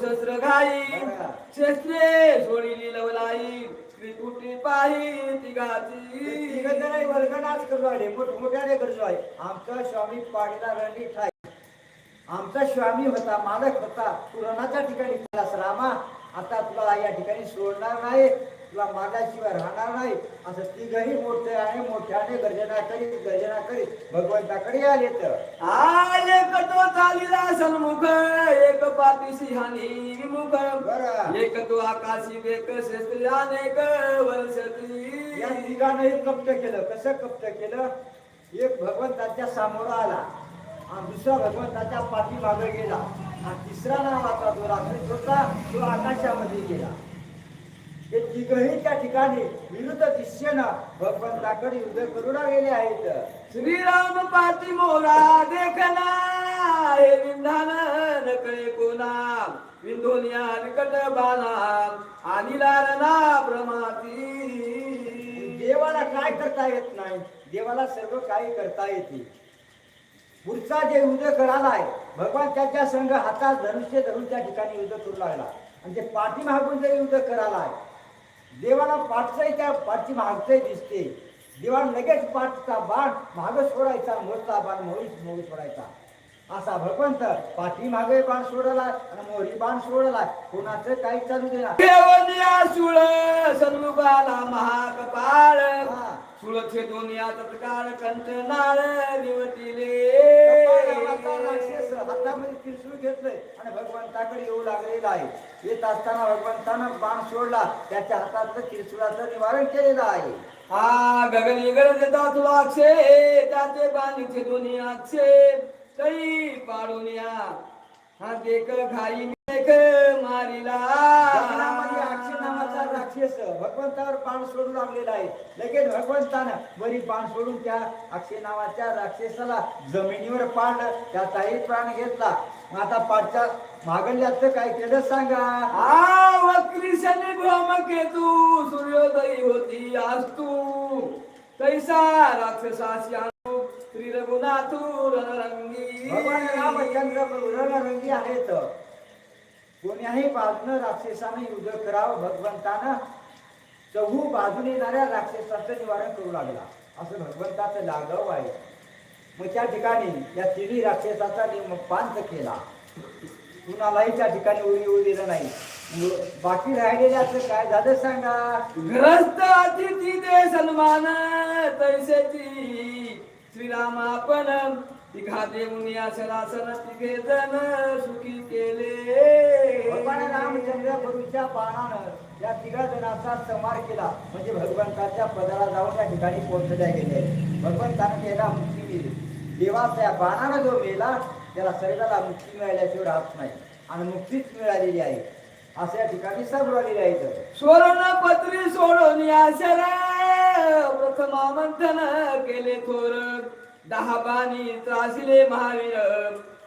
शस्त्र घाई शस्त्रे सोडिली लवलाई त्रिकुटी पाही तिघाची. तिघजणही वर्ग नाच करू मोठमोठ्याने करतो आहे आमचा स्वामी पाडीला रणनी ठाई. आमचा स्वामी होता मालक होता. पुराणाच्या ठिकाणी रामा. आता तुला या ठिकाणी सोडणार नाही. तुला मारल्याशिवाय राहणार नाही. असं तिघही मोठे आहे मोठ्याने गर्जना करीत गर्जना करीत भगवंताकडे आले तर. आ एक तो चालीला सन्मुख एक पापीसी हानी विमुख बरं. एक तो आकाशी वेक शस्त्री अनेक वर्षती या तिघांनाही कप्त केलं. कसं कप्त केलं? एक भगवंताच्या समोर आला. आणि दुसरा भगवंताच्या पाठीमागे गेला. आणि तिसरा नावाचा जो रात्रीत होता तो आकाशामध्ये गेला. हे तिघही त्या ठिकाणी विरुद्ध दिशेनं भगवंताकडे युद्ध करू लागलेले आहेत. श्रीराम पाती मोरा देखना हे विंधान नकळे कोणा विंधोनिया विकट बाणा आणि लालना प्रमाती. देवाला काय करता येत नाही? देवाला सर्व काही करता येते. पुढचा जे युद्ध करालाय भगवान त्याच्या संघ हातात धनुष्य धरून त्या ठिकाणी युद्ध करू लागला. आणि ते पाठीमागून जे युद्ध करालाय देवाला पाठचंही त्या पाठी मागचंही दिसते. देवाला लगेच पाठचा बाण माग सोडायचा मोठा बाण मोळी मोळी सोडायचा. असा भगवंत पाठीमागे बाण सोडला आणि मोरी बाण सोडला कोणाचं काही चालू देणार सुळ सन्मुखाला महाकपाळ. सुळचे दोनिया तत्काळ कंठनाळ निवटिले आता राक्षस हातामध्ये त्रिशूळ घेतलंय आणि भगवंताकडे येऊ लागलेला आहे. येत असताना भगवंतानं बाण सोडला. त्याच्या हातातलं त्रिशूळाचं निवारण केलेलं आहे. हा गगन इगळ देता तुला अक्षे त्याचे बाणीचे दोन्ही अक्षे तई पाडूनिया हा देख घाई देख मारिला. जंगलामध्ये अक्षय नावाचा राक्षस भगवंतावर बाण सोडू लागलेला आहे. लगेच भगवंतानं बरी बाण सोडून त्या अक्षय नावाच्या राक्षसाला जमिनीवर पाडलं. त्याचाही प्राण घेतला. मग आता पाठच्या मागल्याचं काय केलं सांगा. हा वक्री शनी भ्रम केतू सूर्योदयी होती आस्तू तैसा राक्षसाशी आणू श्री रघुनाथू रणरंगी भगवान रामचंद्र रणरंगी आहेत. कोण्याही बाजूनं राक्षसाने युद्ध करावं भगवंतानं चहू बाजूने येणाऱ्या राक्षसाचं निवारण करू लागला. असं भगवंताचं लाघव आहे. मग त्या ठिकाणी या तिन्ही राक्षसाचा पांत केला. कुणालाही त्या ठिकाणी उडी येऊ दिलं नाही बाकी राहिलेल्याचं काय झालं सांगा? ग्रस्त अतिथी दे सन्मान तैसेची श्रीराम आपण तिघा देऊन या सरासन तिघे जण सुखी केले. भगवान रामचंद्र प्रभूच्या बाणानं या तिघा जणांचा संहार केला. म्हणजे भगवंताच्या पदाला जाऊन त्या ठिकाणी पोहोचल्या गेले. भगवंतानं त्याला मुक्ती दिली देवाचा या बाणानं जो मेला त्याला शरीराला मुक्ती मिळाल्याशिवाय राहत नाही. आणि मुक्तीच मिळालेली आहे. असं या ठिकाणी सर्व आलेले आहेत सुवर्ण पत्री सोडून या शर प्रथम मंथन केले थोर दहा बाणी त्रासिले महावीर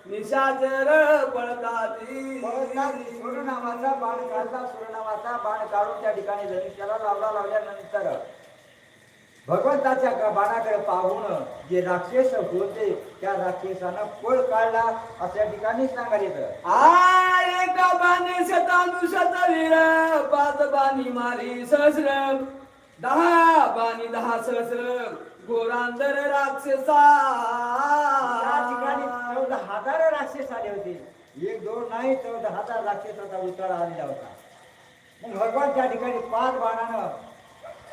निशाचर पडताती सूर्य नावाचा बाण काढला सूर्य नावाचा बाण काढून त्या ठिकाणी धनुष्याला लावला लावल्यानंतर भगवंताच्या बाणाकडे पाहून जे राक्षस होते त्या राक्षसानं पळ काढला या ठिकाणी सांगायला येतं. वीर पाच बाणी मारी सहस्र. दहा बाणी दहा सहस्र घोरांदर राक्षसा. त्या ठिकाणी चौदा हजार राक्षस आले होते. एक दोन नाही चौदा हजार राक्षसाचा उतारा आलेला होता. मग भगवान त्या ठिकाणी पाच बाणानं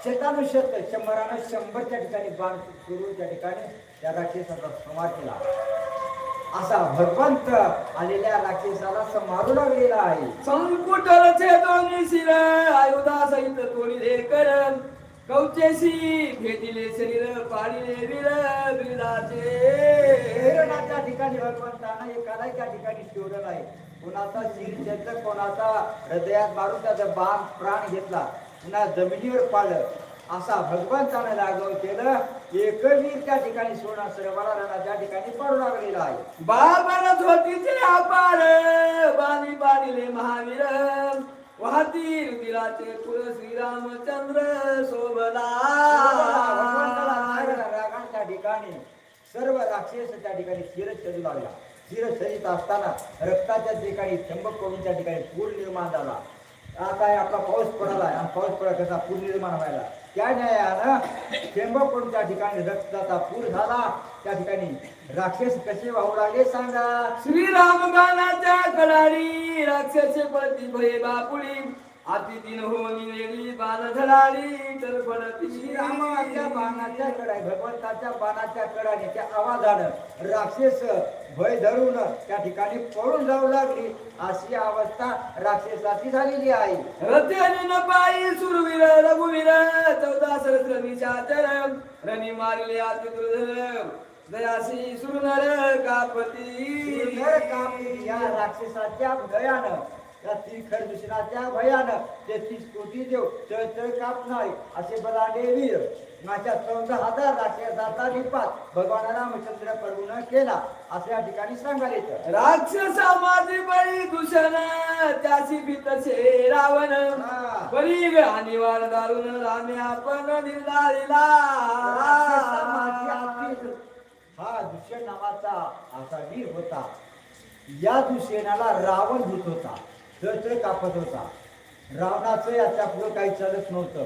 शतानुशत शंभरानं शंभरच्या ठिकाणी बाण सुरू त्या ठिकाणी त्या राक्षसाचा संहार केला. असा भगवंत आलेल्या राक्षसाला संहारू लागलेला आहे. संकुटल शिर आयुधा सहित तोडिले कर कवचेशी भेटिले शरीर पाडिले वीर बिराचे प्रेरणाच्या ठिकाणी भगवंतानं एकाला त्या ठिकाणी ठेवलेला आहे. कोणाचा शिर कोणाचा हृदयात मारून त्याचा बाण प्राण घेतला. पुन्हा जमिनीवर पाडलं असा भगवंतानं लागव केलं एकवीर त्या ठिकाणी सोना सर्वाला त्या ठिकाणी पडू लागलेला आहे. बाबरत होती अपार बाली बालिले महावीर. वाहती रुधिराचे कुल श्रीरामचंद्र शोभला त्या ठिकाणी सर्व राक्षस त्या ठिकाणी शिरत चढू लागला शिरसरीत असताना रक्ताच्या ठिकाणी चंबक करून त्या ठिकाणी पूर निर्माण झाला. आता हे आपला पाऊस पडला आणि पाऊस पडला त्याचा पूर निर्माण व्हायला. त्या न्यायानं चेंबक त्या ठिकाणी रक्ताचा पूर झाला. त्या ठिकाणी राक्षस कसे वाहू लागले सांगा. श्रीराम गानाच्या कडारी राक्षसे पती भये बापुळी अति दिन होनी वेगळी बाण धडाली तर पडती श्रीरामाच्या बाणाच्या कडाई भगवंताच्या बाणाच्या कडाने त्या आवाजानं राक्षस भय धरून त्या ठिकाणी पळून जाऊ लागली. अशी अवस्था राक्षसाची झालेली आहे. रथ्याने न पायी सुरवीर रघुवीर चौदा सहस्र निशाचर रणी मारिले अति दुर्धर. दयासी सुरनर कापती या राक्षसाच्या भयानं. तिखट दुसऱ्याच्या भयानं तेहतीस कोटी देव चळचळ कापणार असे बलाढ्य वीर. माझ्या चौदा हजार राक्षसाचा निपात भगवान रामचंद्र प्रभून केला असं या ठिकाणी सांगायला येतं. राक्षसा माझी बळी दूषण त्याची भीतसे रावण. हा. परी आणि वार दारुण रामे आपण निर्धारिला. हा दुष्यन नावाचा असा वीर होता. या दुष्यनाला रावण भूत होता. चळचळ कापत होता. रावणाचं याच्यापुढे काही चालत नव्हतं.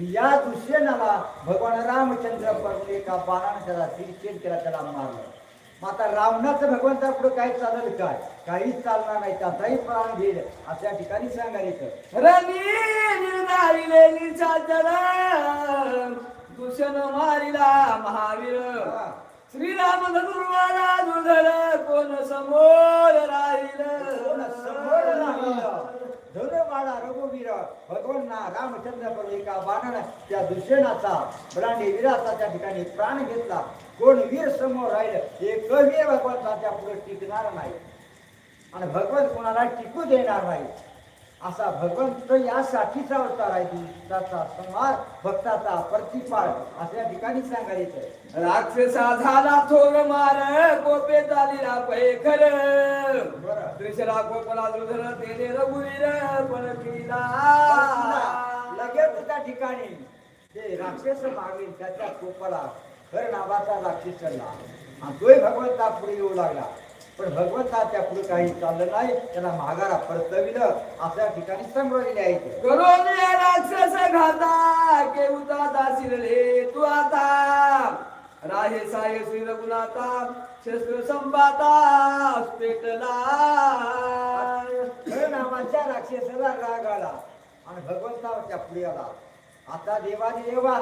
या दुष्यनाला भगवान रामचंद्र प्रभू एका बाणाने त्याला तिरछेद केला त्याला मारलं. मग आता रावणाचं भगवंता पुढे काय चालेल काय? काहीच चालणार नाही. त्याचाही प्राण घेईल असं या ठिकाणी सांगायला येतं. रणी दूषण मारिला महावीर. श्रीराम धनुर्वाला दुर्धर कोण समोर कोण समोर राहिलं? धनुर्वाडा रघुवीर भगवान रामचंद्र प्रभू एका बाणाने त्या दुष्यनाचा ब्रांडी वीराचा त्या ठिकाणी प्राण घेतला. कोण वीर समोर राहिलं एक वीर भगवंताच्या पुढे टिकणार नाही. आणि भगवंत कोणाला टिकू देणार नाही. असा भगवंत यासाठीचा अवतार आहे दुष्टाचा संहार भक्ताचा प्रतिपाळ असं या ठिकाणी सांगायला येतं राक्षसा झाला थोर मार कोपे चालीला पैखर बरं. त्रिशरा कोपला दुर्धर तेने रघुवीर पण लगेच त्या ठिकाणी ते राक्षस मागेल त्याच्या कोपाला खर नावाचा राक्षस चढला आणि तोही भगवंता पुढे येऊ लागला. पण भगवंताच्या पुढे काही चाललं नाही. त्याला माघारा परतविलं. असं या ठिकाणी संग्रहिलेले आहे करोने राक्षस घाता केवता दासिरले तू आता. राहे साय श्री रघुनाथा शस्त्र संपाता पेटला. खर नावाच्या राक्षसाला राग आला. आणि भगवंताच्या पुढे आला. आता देवाने देवा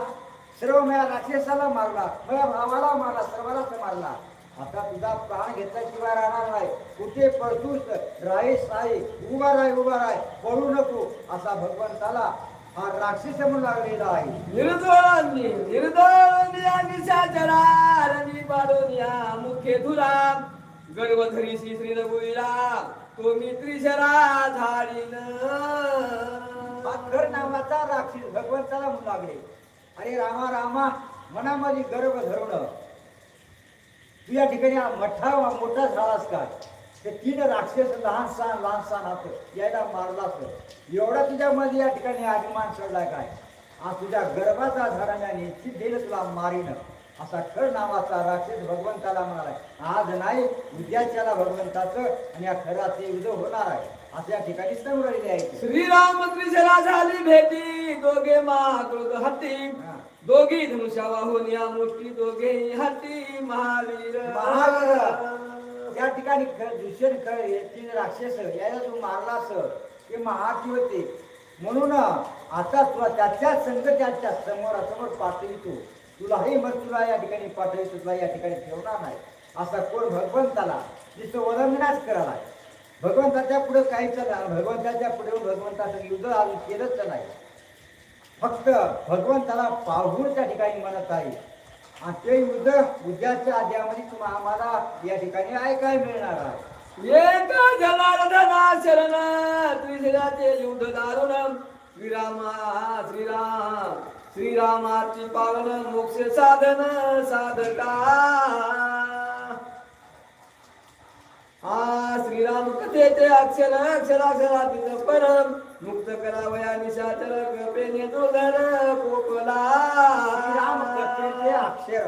सर्व माझ्या राक्षसाला मारला. माझ्या भावाला मारला सर्वांनाच मारला. आता तुझा प्राण घेतल्याशिवाय राहणार नाही. कुठे पळतूस राही साई उभा राही उभा राही पळू नको. असा भगवंताला हा राक्षस म्हणून लागलेला आहे. निशाचरा रणी पाडोनिया मुख्य धुरा. गर्भधरी श्री श्री रघुवीरा तो मी त्रिशरा झाडीन. पाखर नावाचा राक्षस भगवंताला म्हणू लागले. अरे रामा रामा मनामध्ये गर्व धरवणं. तू या ठिकाणी मोठा मोठा झालास काय ते तीन राक्षस लहान सहान लहान सहान हात. यायला मारलास एवढा तुझ्यामध्ये या ठिकाणी अभिमान चढलाय काय? हा तुझ्या गर्भाचा झाडाने निश्चित देईल तुला मारीन. असा खर नावाचा राक्षस भगवंताला म्हणालाय आज नाही उद्याच्याला भगवंताचं आणि या खराचे युद्ध होणार आहे. असं या ठिकाणी समजलेले आहे. श्रीराम त्रिशरा झाली भेटी. दोघे महाक्रोध हत्ती. हा. दोघी धनुष्या वाहून या मुष्टी दोघे हाती महावीर. महावीर या ठिकाणी खरं दुष्यन खरं राक्षस याला तू सर ते महाती होते. म्हणून आता तुला त्याच्या संगत्याच्या समोरासमोर पाठवितो तुलाही मग तुला या ठिकाणी पाठवितो तुला या ठिकाणी ठेवणार नाही. असा कोण भगवंताला जिथं वलंगनाच करायला भगवंताच्या पुढे काही चालणार भगवंताच्या पुढे भगवंताचं युद्ध अजून केलंच नाही. फक्त भगवंताला पाहून त्या ठिकाणी म्हणत आहे. आणि ते युद्ध उद्याच्या आद्यामध्ये तुम्हाला आम्हाला या ठिकाणी ऐकाय मिळणार आहे. एक जनार्दना शरण त्रिशराचे युद्ध दारुण. श्रीरामा श्रीराम श्रीरामाची पावन मोक्ष साधन साधका. हा श्रीराम कथेचे अक्षर अक्षराक्षरातील परम मुक्त करावया निशाचर कपेने दुर्धर पोपला श्रीराम कथेचे अक्षर.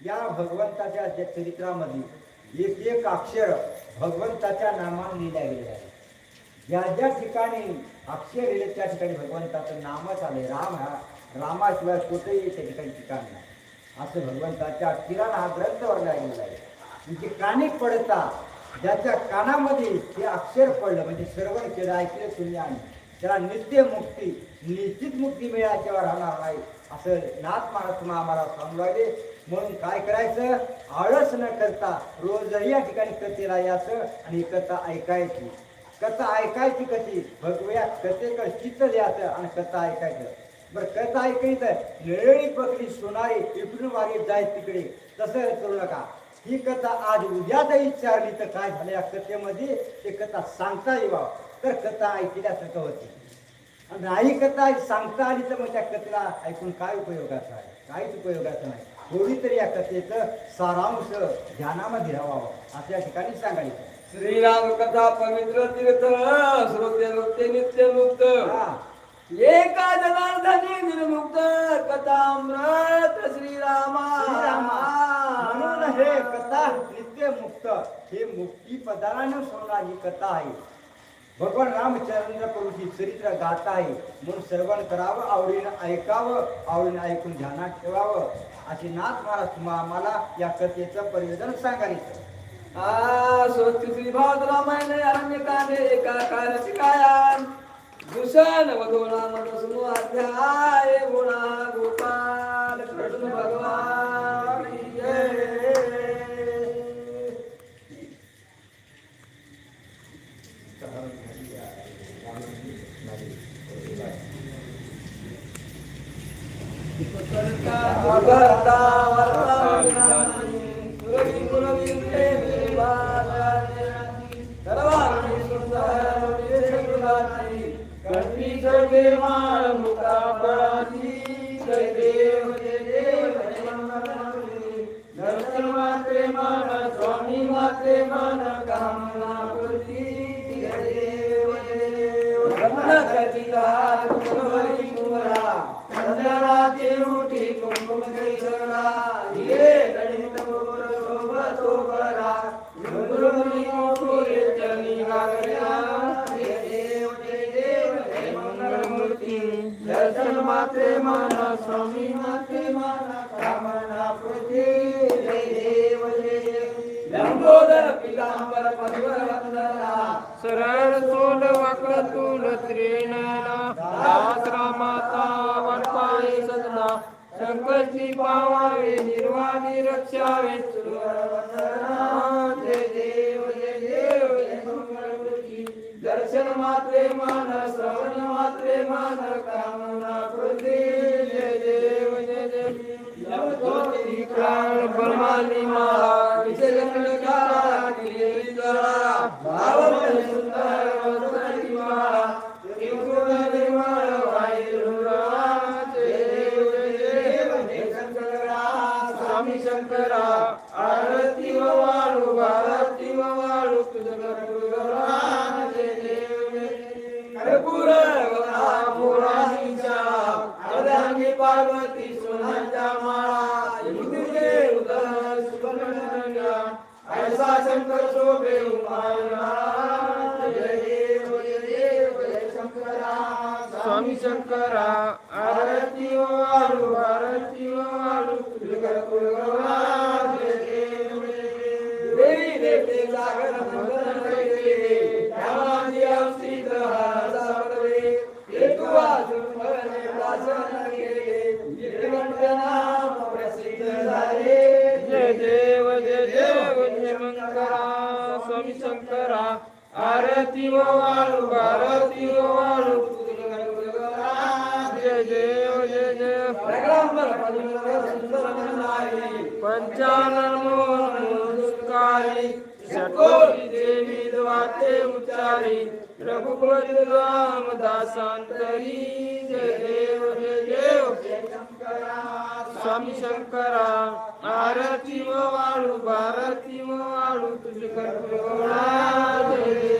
या भगवंताच्या चरित्रामध्ये एक एक अक्षर भगवंताच्या नामाने लिहिल्या गेलेलं आहे. ज्या ज्या ठिकाणी अक्षर लिहिले त्या ठिकाणी भगवंताचं नामच आलंय. राम हा रामाशिवाय कुठेही त्या ठिकाणी ठिकाण नाही. असं भगवंताच्या किराणा हा ग्रंथ वर्णला गेलेला आहे. म्हणजे कानी पडता ज्याच्या कानामध्ये ते अक्षर पडलं म्हणजे श्रवण केलं ऐकलं शून्याने त्याला नित्य मुक्ती निश्चित मुक्ती मिळाल्याशिवाय राहणार नाही. असं नाथ महाराज आम्हाला सांगू लागले. म्हणून काय करायचं? आळस न करता रोजही या ठिकाणी कथेला यायचं आणि कथा ऐकायची. कथा ऐकायची कशी? भगव्या कथेकडे चित्त द्यायचं आणि कथा ऐकायचं. बरं कथा ऐकायचं निळळी पकडी सोनारी इकडून मागे जाय तिकडे. तसं करू नका. ही कथा आज उद्या जरी विचारली तर काय झालं या कथेमध्ये ते कथा सांगता येवा. तर कथा ऐकल्यासारखं होते. आणि नाही कथा सांगता आली तर मग त्या कथेला ऐकून काय उपयोगाचं आहे? काहीच उपयोगाचं नाही. थोडी तरी या कथेचं सारांश ध्यानामध्ये राहावं. असं या ठिकाणी सांगायचं श्रीराम कथा पवित्र तीर्थ श्रोते नृत्य नित्य मुक्त. एका जनार्दनी निर्मुक्त कथामृत श्रीरामा. म्हणून हे कथा नित्य मुक्त. हे मुक्ती पदारानं सोडणारी कथा आहे. भगवान रामचंद्र प्रभूची चरित्र गाथा आहे. म्हणून श्रवण करावं आवडीनं ऐकावं आवडीनं ऐकून ध्यानात ठेवावं. असे नाथ महाराज तुम्हा आम्हाला या कथेचं परिवेदन सांगायचं आ स्वस्ति श्री भागवत रामायण अरण्य कांडे एका कारची काया Busan wa dola mata semua. Jaya guna gupang कटिला कुंभरी कुंभरा संध्याराची उठी कुंकुम कैसरा हिरे गणित गोर शोभतो बरा गुरुमुनी मोठुरे चरणी गागऱ्या जय देव जय देव जय मंगलमूर्ती दर्शन मात्रे माना स्वामी मात्रे सरळ सोल वाकड तूल त्रिनयना दास रामाता वनपाई सदना संकटची पावावे निर्वाणी रक्षावे सुरवर वंदना जय देव जय देव जय मंगलमूर्ती दर्शन मात्रे मान श्रवण मात्रे मान कामना कृती जय देव जय देव लवतोती प्राण ब्रह्मानी माळा विजयगण ऐसा शंकर शोभे उमायना जय देव जय देव जय शंकरा स्वामी शंकरा प्रगलांबर सुंदर देवी द्वाते उच्चारी रघुपती रामदासांतरी जय देव जय देव. स्वामी शंकरा आरती वाळू भारती व वाळू तुझे कर्पूरा जय देव.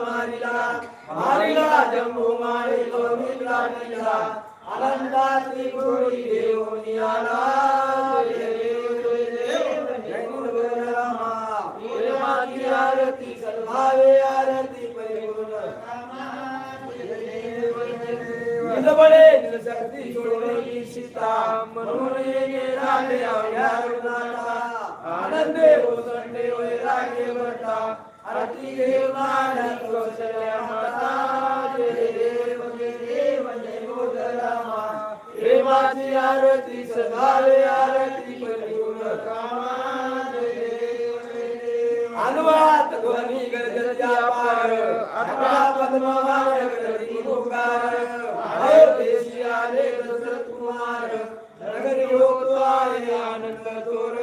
मारिला. मारिला मारिलो मिला निला आनंदाची आला आरती सद्भावे आरती परिपूर्ण. निलबळे निलशक्ती सोडली सीता. म्हणून ये आनंदे ओसंडे वैराग्य भरता आरती देव नाडी कौशल्या माता जय देव जय देव जय बोध रामा प्रेमाची आरती सदावे आरती परिपूर्ण कामा अनुवात देव जय ध्वनी गरगरत्या पार आत्मा पद्मवार गरगरी ओंकार अयोध्येशी आले दशरथ कुमार. नगरी होतो आहे आनंद तोर.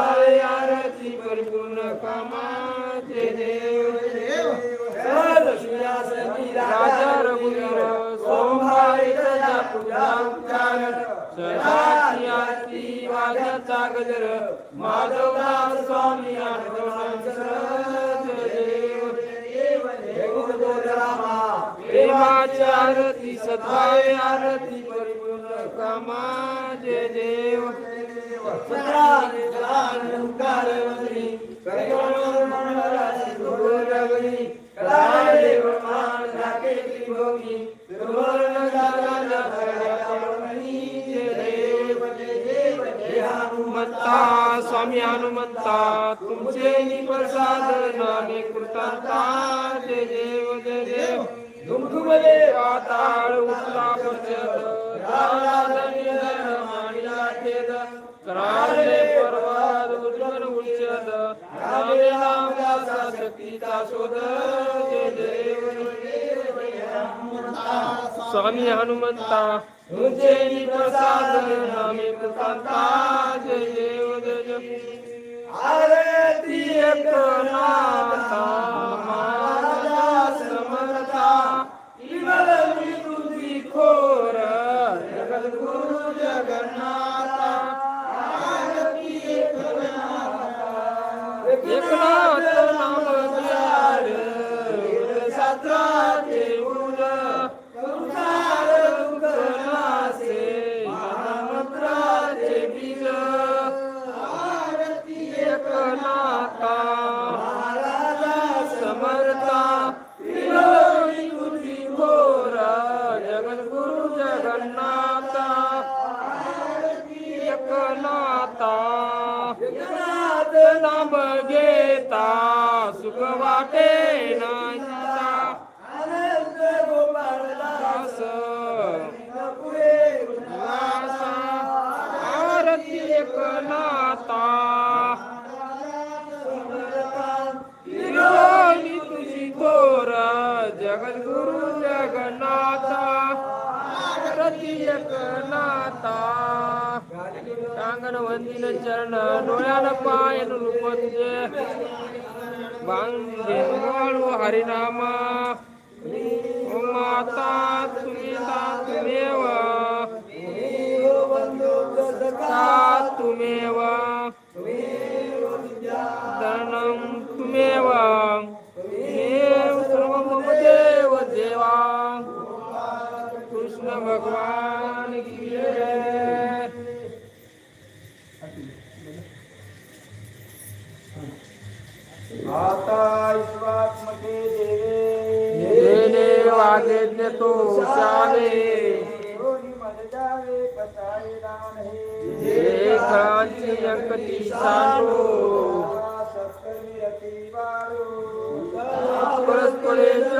आरती आरती परिपूर्ण कामाचे देव जय राजा रघुवीर पूजा आरती गजर माधवदास स्वामी आठवणांसर जय देव जय देव. रामा प्रेमाची आरती आरती परिपूर्ण कामा देव. स्वामी हनुमंता तुमचे प्रसाद नामे कृतांता जय देव जय देव. दुमदुमले पाताळ उठला पश्चात रावणाचा निधन मानिला छेद कराळे पर्वत उज्ज्वल उच्चत. रामे नामदासा शक्तीचा शोध. जय देव स्वामी हनुमंता तुझे प्रसाद नामे कृतांता जय देव जय देव. आरती एकनाथा महाराजा समर्था. विमलवी तुझी खोर जगद्गुरु एकनाथ नाम एकनाथा विलोली तुझी थोर जगद्गुरु जगन्नाथा. आरती एकनाथा कांगण वंदिन चरण डोळ्यान पाय रूपजे वाळू हरिनामा. माता तुम्ही ता तुमेव ता तुमेव शरणं तुमेव मम देव देवा. कृष्ण भगवान की जय. वागेज्ञ तो हे. देखांची अंकटी वाळो. परस्परे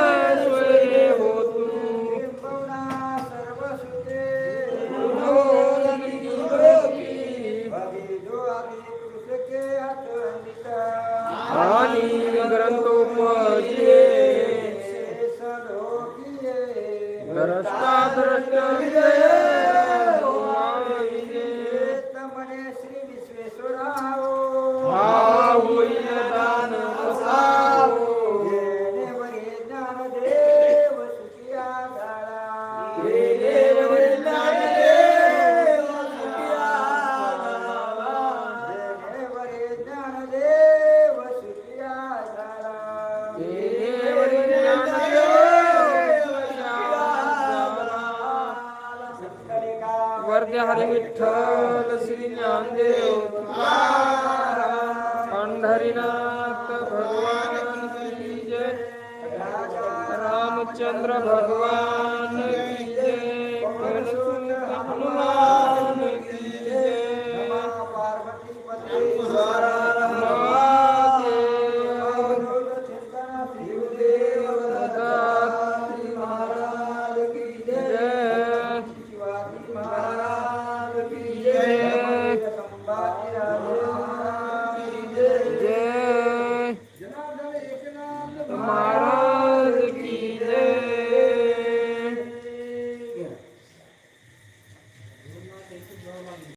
द्रष्टा द्रष्ट विजय भोलेनाथ भगवान की जय। रामचंद्र भगवान की